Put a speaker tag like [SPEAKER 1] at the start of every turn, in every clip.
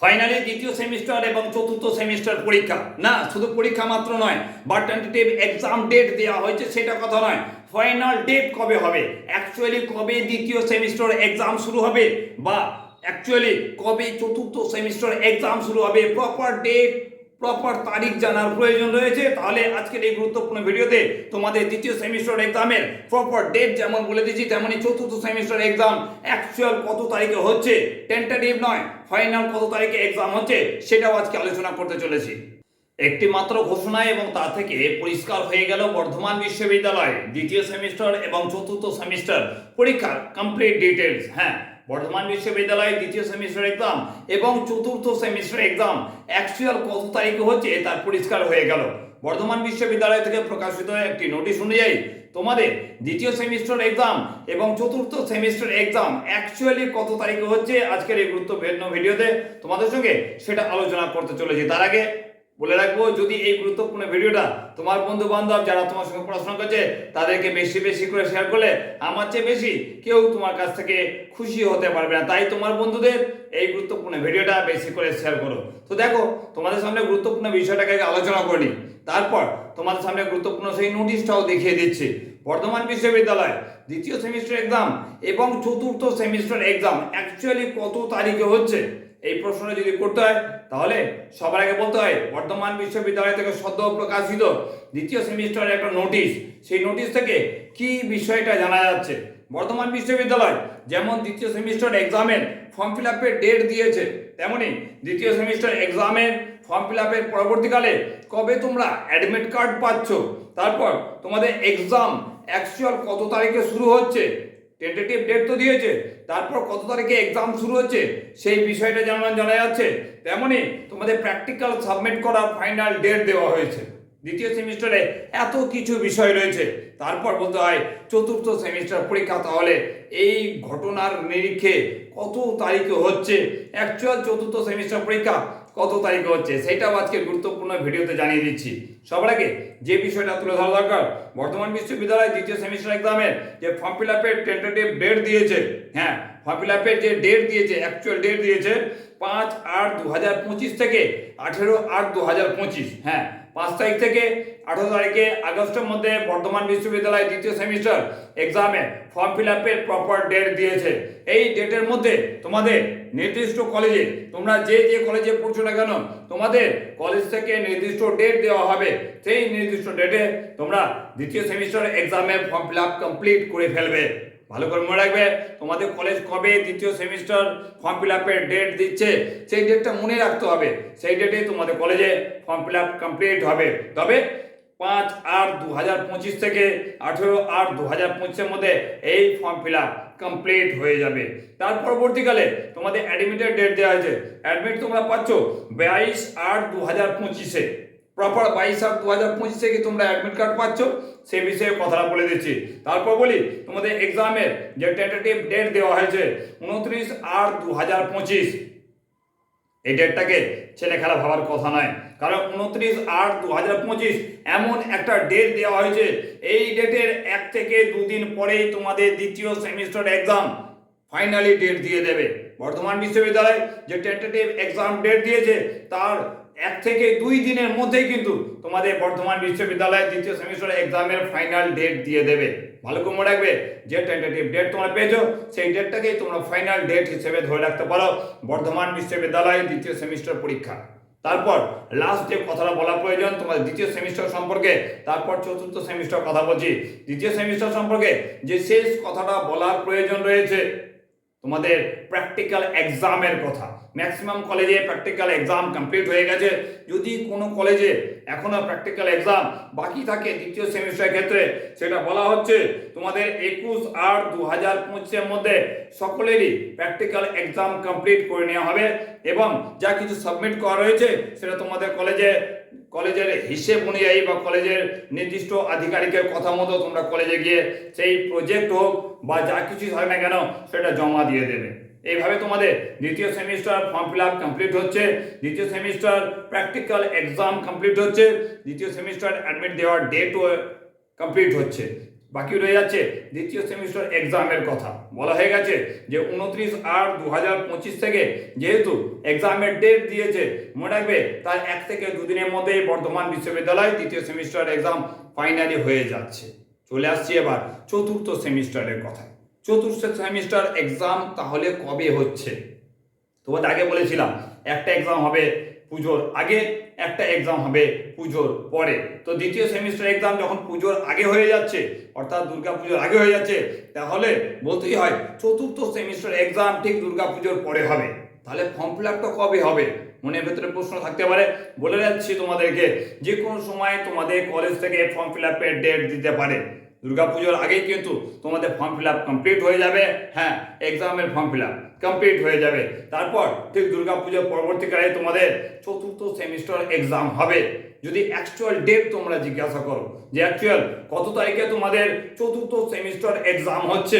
[SPEAKER 1] Finally দ্বিতীয় semester এবং চতুর্থ সেমিস্টার পরীক্ষা। না, শুধু পরীক্ষা মাত্র নয় বা টেন্টেটিভ এক্সাম ডেট দেওয়া হয়েছে, সেটা কথা নয়। ফাইনাল ডেট কবে হবে? অ্যাকচুয়ালি কবে দ্বিতীয় সেমিস্টার এক্সাম শুরু হবে? বা অ্যাকচুয়ালি কবে চতুর্থ সেমিস্টার এক্সাম শুরু হবে? প্রপার ডেট প্রপার তারিখ জানার প্রয়োজন রয়েছে, তাহলে আজকের এই গুরুত্বপূর্ণ ভিডিওতে তোমাদের দ্বিতীয় সেমিস্টার এক্সামের প্রপার ডেট যেমন বলে দিচ্ছি তেমনই চতুর্থ সেমিস্টার এক্সাম অ্যাকচুয়াল কত তারিখে হচ্ছে টেন্টেটিভ নয় ফাইনাল কত তারিখে এক্সাম হচ্ছে, সেটাও আজকে আলোচনা করতে চলেছি। একটি মাত্র ঘোষণা এবং তা থেকে পরিষ্কার হয়ে গেল বর্ধমান বিশ্ববিদ্যালয়, দ্বিতীয় সেমিস্টার এবং চতুর্থ সেমিস্টার পরীক্ষার কমপ্লিট ডিটেলস হ্যাঁ। বর্ধমান বিশ্ববিদ্যালয় দ্বিতীয় সেমিস্টার এক্সাম এবং চতুর্থ সেমিস্টার এক্সাম অ্যাকচুয়াল কত তারিখে হচ্ছে তার পরিষ্কার হয়ে গেল। বর্ধমান বিশ্ববিদ্যালয় থেকে প্রকাশিত একটি নোটিশ অনুযায়ী তোমাদের দ্বিতীয় সেমিস্টার এক্সাম এবং চতুর্থ সেমিস্টার এক্সাম অ্যাকচুয়ালি কত তারিখে হচ্ছে? আজকের এই গুরুত্বপূর্ণ ভিডিওতে তোমাদের সঙ্গে সেটা আলোচনা করতে চলেছি। তার আগে বলে রাখব, যদি এই গুরুত্বপূর্ণ ভিডিওটা তোমার বন্ধু বান্ধব যারা তোমার সঙ্গে পড়াশোনা করছে, তাদেরকে বেশি বেশি করে শেয়ার করলে আমার চেয়ে বেশি কেউ তোমার কাছ থেকে খুশি হতে পারবে না। তাই তোমার বন্ধুদের এই গুরুত্বপূর্ণ ভিডিওটা বেশি করে শেয়ার করো। তো দেখো, তোমাদের সামনে গুরুত্বপূর্ণ বিষয়টাকে আলোচনা করি তারপর তোমাদের সামনে গুরুত্বপূর্ণ সেই নোটিশটাও দেখিয়ে দিচ্ছি। বর্ধমান বিশ্ববিদ্যালয়, দ্বিতীয় সেমিস্টার এক্সাম এবং চতুর্থ সেমিস্টার এক্সাম অ্যাকচুয়ালি কত তারিখে হচ্ছে? এই প্রশ্নটা যদি করতে হয়, তাহলে সবার আগে বলতে হয়, বর্ধমান বিশ্ববিদ্যালয় থেকে সদ্য প্রকাশিত দ্বিতীয় সেমিস্টারের একটা নোটিশ। সেই নোটিশ থেকে কি বিষয়টা জানা যাচ্ছে? বর্ধমান বিশ্ববিদ্যালয় যেমন দ্বিতীয় সেমিস্টার এক্সামের ফর্ম ফিল আপের ডেট দিয়েছে, তেমনি দ্বিতীয় সেমিস্টার এক্সামের ফর্ম ফিল আপের পরবর্তীকালে কবে তোমরা অ্যাডমিট কার্ড পাচ্ছ? তারপর তোমাদের এক্সাম অ্যাকচুয়াল কত তারিখে শুরু হচ্ছে? টেন্টেটিভ ডেট তো দিয়েছে। তারপর কত তারিখে এক্সাম শুরু হচ্ছে, সেই বিষয়টা যেমন জানা যাচ্ছে, তেমনি তোমাদের প্র্যাকটিক্যাল সাবমিট করার ফাইনাল ডেট দেওয়া হয়েছে। দ্বিতীয় সেমিস্টারে এত কিছু বিষয় রয়েছে। তারপর বলতে হয়, চতুর্থ সেমিস্টার পরীক্ষা তাহলে এই ঘটনার নিরিখে কত তারিখে হচ্ছে? অ্যাকচুয়াল চতুর্থ সেমিস্টার পরীক্ষা কত তারিখে হচ্ছে, সেটাও আজকে গুরুত্বপূর্ণ ভিডিওতে জানিয়ে দিচ্ছি। সবার আগে যে বিষয়টা তুলে ধরা দরকার, বর্তমান বিশ্ববিদ্যালয় দ্বিতীয় সেমিস্টার এক্সামের যে ফর্ম ফিল আপের টেন্টেটিভ ডেট দিয়েছে হ্যাঁ ফর্ম ফিল আপের যে ডেট দিয়েছে অ্যাকচুয়াল ডেট দিয়েছে পাঁচ আট দু হাজার পঁচিশ থেকে আঠেরো আট দু হাজার পঁচিশ হ্যাঁ পাঁচ তারিখ থেকে আঠারো তারিখে আগস্টের মধ্যে বর্ধমান বিশ্ববিদ্যালয় দ্বিতীয় সেমিস্টার এক্সামে ফর্ম ফিল আপের প্রপার ডেট দিয়েছে। এই ডেটের মধ্যে তোমাদের নির্দিষ্ট কলেজে তোমরা যে যে কলেজে পড়ছো না কেন, তোমাদের কলেজ থেকে নির্দিষ্ট ডেট দেওয়া হবে। সেই নির্দিষ্ট ডেটে তোমরা দ্বিতীয় সেমিস্টার এক্সামে ফর্ম ফিল আপ কমপ্লিট করে ফেলবে। ভালো করে মনে রাখবে, তোমাদের কলেজ কবে দ্বিতীয় সেমিস্টার ফর্ম ফিল আপের ডেট দিচ্ছে, সেই ডেটটা মনে রাখতে হবে। সেই ডেটে তোমাদের কলেজে ফর্ম ফিল আপ কমপ্লিট হবে। তবে পাঁচ আট দু হাজার পঁচিশ থেকে আঠেরো আট দু হাজার পঁচিশের মধ্যে এই ফর্ম ফিল আপ কমপ্লিট হয়ে যাবে। তার পরবর্তীকালে তোমাদের অ্যাডমিটের ডেট দেওয়া হয়েছে। অ্যাডমিট তোমরা পাচ্ছ বাইশ আট দু হাজার পঁচিশে। প্রপার বাইশ আট দু হাজার পঁচিশে কি তোমরা অ্যাডমিট কার্ড পাচ্ছ? সেই বিষয়ে কথাটা বলে দিচ্ছি। তারপর বলি, তোমাদের এক্সামের যে টেন্টেটিভ ডেট দেওয়া হয়েছে, উনত্রিশ আট দু হাজার পঁচিশ। এই ডেটটাকে ছেলে খেলা ভাবার কথা নয়। কারণ উনত্রিশ আট দু হাজার পঁচিশ এমন একটা ডেট দেওয়া হয়েছে, এই ডেটের এক থেকে দুদিন পরেই তোমাদের দ্বিতীয় সেমিস্টার এক্সাম ফাইনালি ডেট দিয়ে দেবে। বর্তমান বিশ্ববিদ্যালয় যে টেন্টেটিভ এক্সাম ডেট দিয়েছে, তার এক থেকে দুই দিনের মধ্যেই কিন্তু তোমাদের বর্ধমান বিশ্ববিদ্যালয় দ্বিতীয় সেমিস্টার এক্সামের ফাইনাল ডেট দিয়ে দেবে। ভালো করে মনে রাখবে, যে টেন্টেটিভ ডেট তোমরা পেয়েছ, সেই ডেটটাকেই তোমরা ফাইনাল ডেট হিসেবে ধরে রাখতে পারো বর্ধমান বিশ্ববিদ্যালয়ে দ্বিতীয় সেমিস্টার পরীক্ষা। তারপর লাস্ট যে কথাটা বলা প্রয়োজন তোমাদের দ্বিতীয় সেমিস্টার সম্পর্কে, তারপর চতুর্থ সেমিস্টার কথা বলছি। দ্বিতীয় সেমিস্টার সম্পর্কে যে শেষ কথাটা বলার প্রয়োজন রয়েছে তোমাদের প্র্যাকটিক্যাল এক্সামের কথা। ম্যাক্সিমাম কলেজে প্র্যাকটিক্যাল এক্সাম কমপ্লিট হয়ে গেছে। যদি কোনো কলেজে এখনও প্র্যাকটিক্যাল এক্সাম বাকি থাকে দ্বিতীয় সেমিস্টারের ক্ষেত্রে, সেটা বলা হচ্ছে তোমাদের একুশ আট দু হাজার পঁচিশের মধ্যে সকলেরই প্র্যাকটিক্যাল এক্সাম কমপ্লিট করে নেওয়া হবে এবং যা কিছু সাবমিট করা রয়েছে, সেটা তোমাদের কলেজে কলেজের হিসেব অনুযায়ী বা কলেজের নির্দিষ্ট আধিকারিকের কথা মতো তোমরা কলেজে গিয়ে সেই প্রজেক্ট হোক বা যা কিছু হয় না কেন সেটা জমা দিয়ে দেবে। এইভাবে তোমাদের দ্বিতীয় semester form fill up complete হচ্ছে, দ্বিতীয় সেমিস্টার প্র্যাকটিক্যাল এক্সাম কমপ্লিট হচ্ছে, দ্বিতীয় সেমিস্টার অ্যাডমিট দেওয়ার ডেটও কমপ্লিট হচ্ছে। বাকি রয়ে যাচ্ছে দ্বিতীয় সেমিস্টার এক্সামের কথা। বলা হয়ে গেছে যে উনত্রিশ আট দু হাজার পঁচিশ থেকে যেহেতু এক্সামের ডেট দিয়েছে, মনে রাখবে তার এক থেকে দুদিনের মধ্যেই বর্ধমান বিশ্ববিদ্যালয় দ্বিতীয় সেমিস্টার এক্সাম ফাইনালি হয়ে যাচ্ছে। চলে আসছি এবার চতুর্থ সেমিস্টারের কথা চতুর্থ সেমিস্টার এক্সাম তাহলে কবে হচ্ছে? তোমাদের আগে বলেছিলাম, একটা এক্সাম হবে পুজোর আগে একটা এক্সাম হবে পুজোর পরে। তো দ্বিতীয় সেমিস্টার এক্সাম যখন পুজোর আগে হয়ে যাচ্ছে, অর্থাৎ দুর্গা পুজোর আগে হয়ে যাচ্ছে, তাহলে বলতেই হয় চতুর্থ সেমিস্টার এক্সাম ঠিক দুর্গা পুজোর পরে হবে। তাহলে ফর্ম ফিল আপটা কবে হবে? মনের ভেতরে প্রশ্ন থাকতে পারে। বলে যাচ্ছি তোমাদেরকে যে কোনো সময় তোমাদের কলেজ থেকে ফর্ম ফিল আপের ডেট দিতে পারে। দুর্গাপুজোর আগেই কিন্তু তোমাদের ফর্ম ফিল আপ কমপ্লিট হয়ে যাবে। হ্যাঁ এক্সামের ফর্ম ফিল আপ কমপ্লিট হয়ে যাবে। তারপর ঠিক দুর্গাপুজোর পরবর্তীকালে তোমাদের চতুর্থ সেমিস্টার এক্সাম হবে। যদি অ্যাকচুয়াল ডেট তোমরা জিজ্ঞাসা করো যে অ্যাকচুয়াল কত তারিখে তোমাদের চতুর্থ সেমিস্টার এক্সাম হচ্ছে?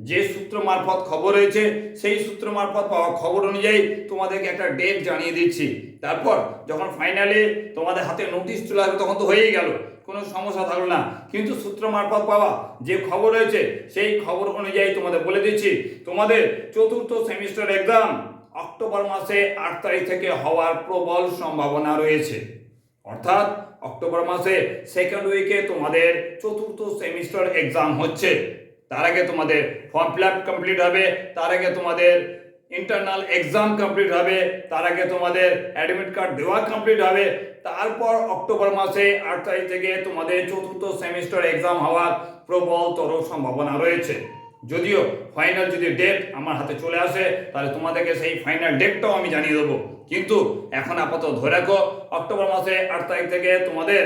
[SPEAKER 1] যে সূত্র মারফত খবর হয়েছে সেই সূত্র মারফত পাওয়া খবর অনুযায়ী তোমাদেরকে একটা ডেট জানিয়ে দিচ্ছি। তারপর যখন ফাইনালি তোমাদের হাতে নোটিশ চলে আসবে, তখন তো হয়েই গেল, কোনো সমস্যা থাকল না। কিন্তু সূত্র মারফত পাওয়া যে খবর রয়েছে, সেই খবর অনুযায়ী তোমাদের বলে দিচ্ছি, তোমাদের চতুর্থ সেমিস্টার এক্সাম অক্টোবর মাসে আট তারিখ থেকে হওয়ার প্রবল সম্ভাবনা রয়েছে। অর্থাৎ অক্টোবর মাসে সেকেন্ড উইকে তোমাদের চতুর্থ সেমিস্টার এক্সাম হচ্ছে। তার আগে তোমাদের ফর্ম ফিল আপ কমপ্লিট হবে, তার আগে তোমাদের ইন্টারনাল এক্সাম কমপ্লিট হবে, তার আগে তোমাদের অ্যাডমিট কার্ড দেওয়া কমপ্লিট হবে, তারপর অক্টোবর মাসে আট তারিখ থেকে তোমাদের চতুর্থ সেমিস্টার এক্সাম হওয়ার প্রবল প্রবলতর সম্ভাবনা রয়েছে। যদিও ফাইনাল যদি ডেট আমার হাতে চলে আসে, তাহলে তোমাদেরকে সেই ফাইনাল ডেটটাও আমি জানিয়ে দেবো। কিন্তু এখন আপাতত ধরে রাখো, অক্টোবর মাসে আট তারিখ থেকে তোমাদের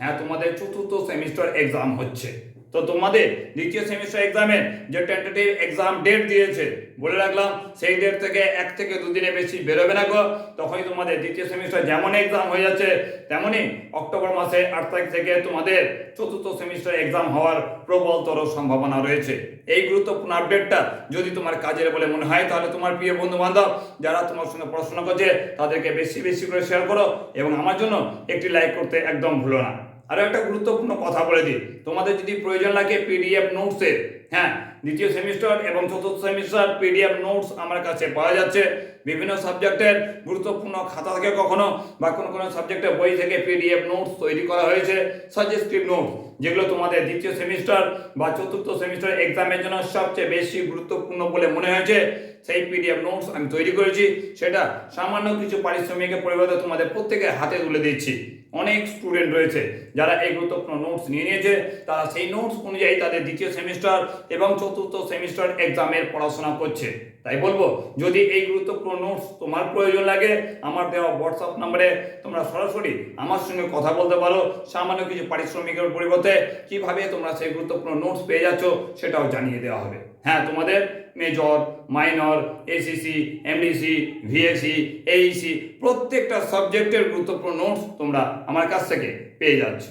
[SPEAKER 1] হ্যাঁ তোমাদের চতুর্থ সেমিস্টার এক্সাম হচ্ছে। তো তোমাদের দ্বিতীয় সেমিস্টার এক্সামের যে টেন্টেটিভ এক্সাম ডেট দিয়েছে, বলে রাখলাম, সেই ডেট থেকে এক থেকে দুদিনে বেশি বেরোবে না গো। তখনই তোমাদের দ্বিতীয় সেমিস্টার যেমন এক্সাম হয়ে যাচ্ছে, তেমনই অক্টোবর মাসে আট তারিখ থেকে তোমাদের চতুর্থ সেমিস্টার এক্সাম হওয়ার প্রবলতর সম্ভাবনা রয়েছে। এই গুরুত্বপূর্ণ আপডেটটা যদি তোমার কাজের বলে মনে হয়, তাহলে তোমার প্রিয় বন্ধু বান্ধব যারা তোমার সঙ্গে পড়াশোনা করছে, তাদেরকে বেশি বেশি করে শেয়ার করো এবং আমার জন্য একটি লাইক করতে একদম ভুলো না। আরও একটা গুরুত্বপূর্ণ কথা বলে দিই। তোমাদের যদি প্রয়োজন লাগে পিডিএফ নোটসের হ্যাঁ দ্বিতীয় সেমিস্টার এবং চতুর্থ সেমিস্টার পিডিএফ নোটস আমার কাছে পাওয়া যাচ্ছে। বিভিন্ন সাবজেক্টের গুরুত্বপূর্ণ খাতা থেকে কখনো বা কোনো কোনো সাবজেক্টের বই থেকে পিডিএফ নোটস তৈরি করা হয়েছে সাজেস্টিভ নোটস যেগুলো তোমাদের দ্বিতীয় সেমিস্টার বা চতুর্থ সেমিস্টার এক্সামের জন্য সবচেয়ে বেশি গুরুত্বপূর্ণ বলে মনে হয়েছে। সেই পিডিএফ নোটস আমি তৈরি করেছি। সেটা সামান্য কিছু পারিশ্রমিকের পরিবর্তে তোমাদের প্রত্যেকের হাতে তুলে দিচ্ছি। অনেক স্টুডেন্ট রয়েছে, যারা এই গুরুত্বপূর্ণ নোটস নিয়ে নিয়েছে। তারা সেই নোটস অনুযায়ী তাদের দ্বিতীয় সেমিস্টার এবং চতুর্থ সেমিস্টার এক্সামের পড়াশোনা করছে। তাই বলব, যদি এই গুরুত্বপূর্ণ নোটস তোমার প্রয়োজন লাগে, আমার দেওয়া হোয়াটসঅ্যাপ নাম্বারে তোমরা সরাসরি আমার সঙ্গে কথা বলতে পারো। সামান্য কিছু পারিশ্রমিকের পরিবর্তে কীভাবে তোমরা সেই গুরুত্বপূর্ণ নোটস পেয়ে যাচ্ছ সেটাও জানিয়ে দেওয়া হবে। হ্যাঁ তোমাদের major minor SEC MDC VAC AEC প্রত্যেকটা সাবজেক্টের গুরুত্বপূর্ণ নোটস তোমরা আমার কাছ থেকে পেয়ে যাচ্ছ।